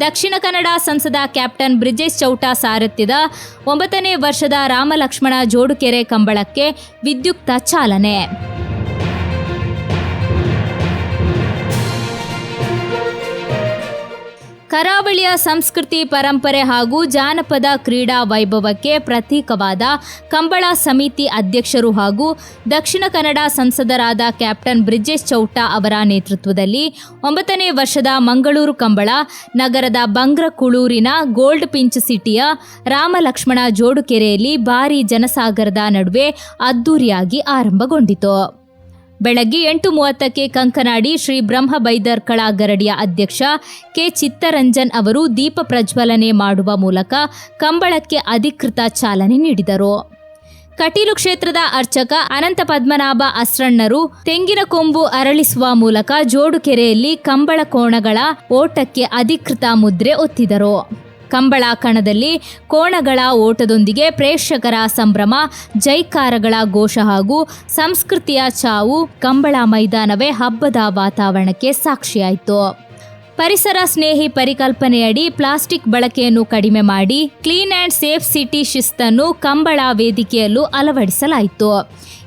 ದಕ್ಷಿಣ ಕನ್ನಡ ಸಂಸದ ಕ್ಯಾಪ್ಟನ್ ಬ್ರಿಜೇಶ್ ಚೌಟ ಸಾರಥ್ಯದ ಒಂಬತ್ತನೇ ವರ್ಷದ ರಾಮಲಕ್ಷ್ಮಣ ಜೋಡುಕೆರೆ ಕಂಬಳಕ್ಕೆ ವಿದ್ಯುಕ್ತ ಚಾಲನೆ. ಕರಾವಳಿಯ ಸಂಸ್ಕೃತಿ, ಪರಂಪರೆ ಹಾಗೂ ಜಾನಪದ ಕ್ರೀಡಾ ವೈಭವಕ್ಕೆ ಪ್ರತೀಕವಾದ ಕಂಬಳ ಸಮಿತಿ ಅಧ್ಯಕ್ಷರು ಹಾಗೂ ದಕ್ಷಿಣ ಕನ್ನಡ ಸಂಸದರಾದ ಕ್ಯಾಪ್ಟನ್ ಬ್ರಿಜೇಶ್ ಚೌಟ ಅವರ ನೇತೃತ್ವದಲ್ಲಿ ಒಂಬತ್ತನೇ ವರ್ಷದ ಮಂಗಳೂರು ಕಂಬಳ, ನಗರದ ಬಂಗ್ರಕುಳೂರಿನ ಗೋಲ್ಡ್ ಪಿಂಚ್ ಸಿಟಿಯ ರಾಮಲಕ್ಷ್ಮಣ ಜೋಡುಕೆರೆಯಲ್ಲಿ ಭಾರೀ ಜನಸಾಗರದ ನಡುವೆ ಅದ್ದೂರಿಯಾಗಿ ಆರಂಭಗೊಂಡಿತು. ಬೆಳಗ್ಗೆ ಎಂಟು ಮೂವತ್ತಕ್ಕೆ ಕಂಕನಾಡಿ ಶ್ರೀ ಬ್ರಹ್ಮ ಬೈದರ್ಕಳ ಗರಡಿಯ ಅಧ್ಯಕ್ಷ ಕೆ ಚಿತ್ತರಂಜನ್ ಅವರು ದೀಪ ಪ್ರಜ್ವಲನೆ ಮಾಡುವ ಮೂಲಕ ಕಂಬಳಕ್ಕೆ ಅಧಿಕೃತ ಚಾಲನೆ ನೀಡಿದರು. ಕಟೀಲು ಕ್ಷೇತ್ರದ ಅರ್ಚಕ ಅನಂತ ಪದ್ಮನಾಭ ಅಸ್ರಣ್ಣರು ತೆಂಗಿನ ಕೊಂಬು ಅರಳಿಸುವ ಮೂಲಕ ಜೋಡುಕೆರೆಯಲ್ಲಿ ಕಂಬಳ ಕೋಣಗಳ ಓಟಕ್ಕೆ ಅಧಿಕೃತ ಮುದ್ರೆ ಒತ್ತಿದರು. ಕಂಬಳ ಕಣದಲ್ಲಿ ಕೋಣಗಳ ಓಟದೊಂದಿಗೆ ಪ್ರೇಕ್ಷಕರ ಸಂಭ್ರಮ, ಜೈಕಾರಗಳ ಘೋಷ ಹಾಗೂ ಸಂಸ್ಕೃತಿಯ ಚಾವು ಕಂಬಳ ಮೈದಾನವೇ ಹಬ್ಬದ ವಾತಾವರಣಕ್ಕೆ ಸಾಕ್ಷಿಯಾಯಿತು. ಪರಿಸರ ಸ್ನೇಹಿ ಪರಿಕಲ್ಪನೆಯಡಿ ಪ್ಲಾಸ್ಟಿಕ್ ಬಳಕೆಯನ್ನು ಕಡಿಮೆ ಮಾಡಿ ಕ್ಲೀನ್ ಆ್ಯಂಡ್ ಸೇಫ್ ಸಿಟಿ ಶಿಸ್ತನ್ನು ಕಂಬಳ ವೇದಿಕೆಯಲ್ಲೂ ಅಳವಡಿಸಲಾಯಿತು.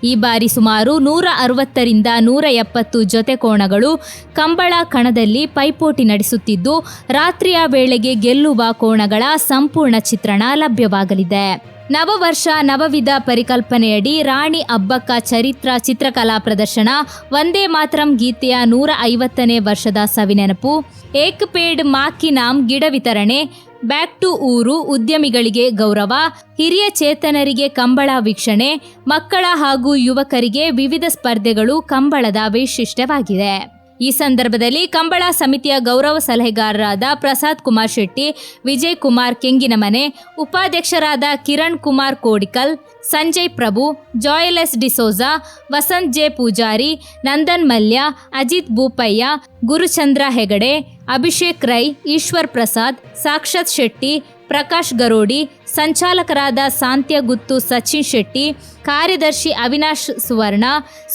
ಈ ಬಾರಿ ಸುಮಾರು ನೂರ ಅರವತ್ತರಿಂದ ನೂರ ಎಪ್ಪತ್ತು ಜೊತೆ ಕೋಣಗಳು ಕಂಬಳ ಕಣದಲ್ಲಿ ಪೈಪೋಟಿ ನಡೆಸುತ್ತಿದ್ದು, ರಾತ್ರಿಯ ವೇಳೆಗೆ ಗೆಲ್ಲುವ ಕೋಣಗಳ ಸಂಪೂರ್ಣ ಚಿತ್ರಣ ಲಭ್ಯವಾಗಲಿದೆ. ನವವರ್ಷ ನವವಿಧ ಪರಿಕಲ್ಪನೆಯಡಿ ರಾಣಿ ಅಬ್ಬಕ್ಕ ಚರಿತ್ರ ಚಿತ್ರಕಲಾ ಪ್ರದರ್ಶನ, ವಂದೇ ಮಾತರಂ ಗೀತೆಯ ನೂರ ಐವತ್ತನೇ ವರ್ಷದ ಸವಿನೆನಪು ಏಕ್ ಪೇಡ್ ಮಾಕಿ ನಾಮ್ ಗಿಡ ವಿತರಣೆ, ಬ್ಯಾಕ್ ಟು ಊರು ಉದ್ಯಮಿಗಳಿಗೆ ಗೌರವ, ಹಿರಿಯ ಚೇತನರಿಗೆ ಕಂಬಳ ವೀಕ್ಷಣೆ, ಮಕ್ಕಳ ಹಾಗೂ ಯುವಕರಿಗೆ ವಿವಿಧ ಸ್ಪರ್ಧೆಗಳು ಕಂಬಳದ ವೈಶಿಷ್ಟ್ಯವಾಗಿದೆ. ಈ ಸಂದರ್ಭದಲ್ಲಿ ಕಂಬಳ ಸಮಿತಿಯ ಗೌರವ ಸಲಹೆಗಾರರಾದ ಪ್ರಸಾದ್ ಕುಮಾರ್ ಶೆಟ್ಟಿ, ವಿಜಯ್ ಕುಮಾರ್ ಕೆಂಗಿನಮನೆ, ಉಪಾಧ್ಯಕ್ಷರಾದ ಕಿರಣ್ ಕುಮಾರ್ ಕೋಡಿಕಲ್, ಸಂಜಯ್ ಪ್ರಭು ಜಾಯಲೆಸ್ ಡಿಸೋಜಾ, ವಸಂತ್ ಜೆ ಪೂಜಾರಿ, ನಂದನ್ ಮಲ್ಯ, ಅಜಿತ್ ಭೂಪಯ್ಯ, ಗುರುಚಂದ್ರ ಹೆಗಡೆ, ಅಭಿಷೇಕ್ ರೈ, ಈಶ್ವರ್ ಪ್ರಸಾದ್, ಸಾಕ್ಷತ್ ಶೆಟ್ಟಿ ಪ್ರಕಾಶ್ ಗರೋಡಿ, ಸಂಚಾಲಕರಾದ ಸಾಂತ್ಯಗುತ್ತು ಸಚಿನ್ ಶೆಟ್ಟಿ, ಕಾರ್ಯದರ್ಶಿ ಅವಿನಾಶ್ ಸುವರ್ಣ,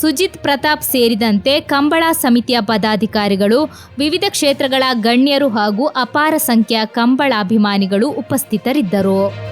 ಸುಜಿತ್ ಪ್ರತಾಪ್ ಸೇರಿದಂತೆ ಕಂಬಳ ಸಮಿತಿಯ ಪದಾಧಿಕಾರಿಗಳು, ವಿವಿಧ ಕ್ಷೇತ್ರಗಳ ಗಣ್ಯರು ಹಾಗೂ ಅಪಾರ ಸಂಖ್ಯೆಯ ಕಂಬಳ ಅಭಿಮಾನಿಗಳು ಉಪಸ್ಥಿತರಿದ್ದರು.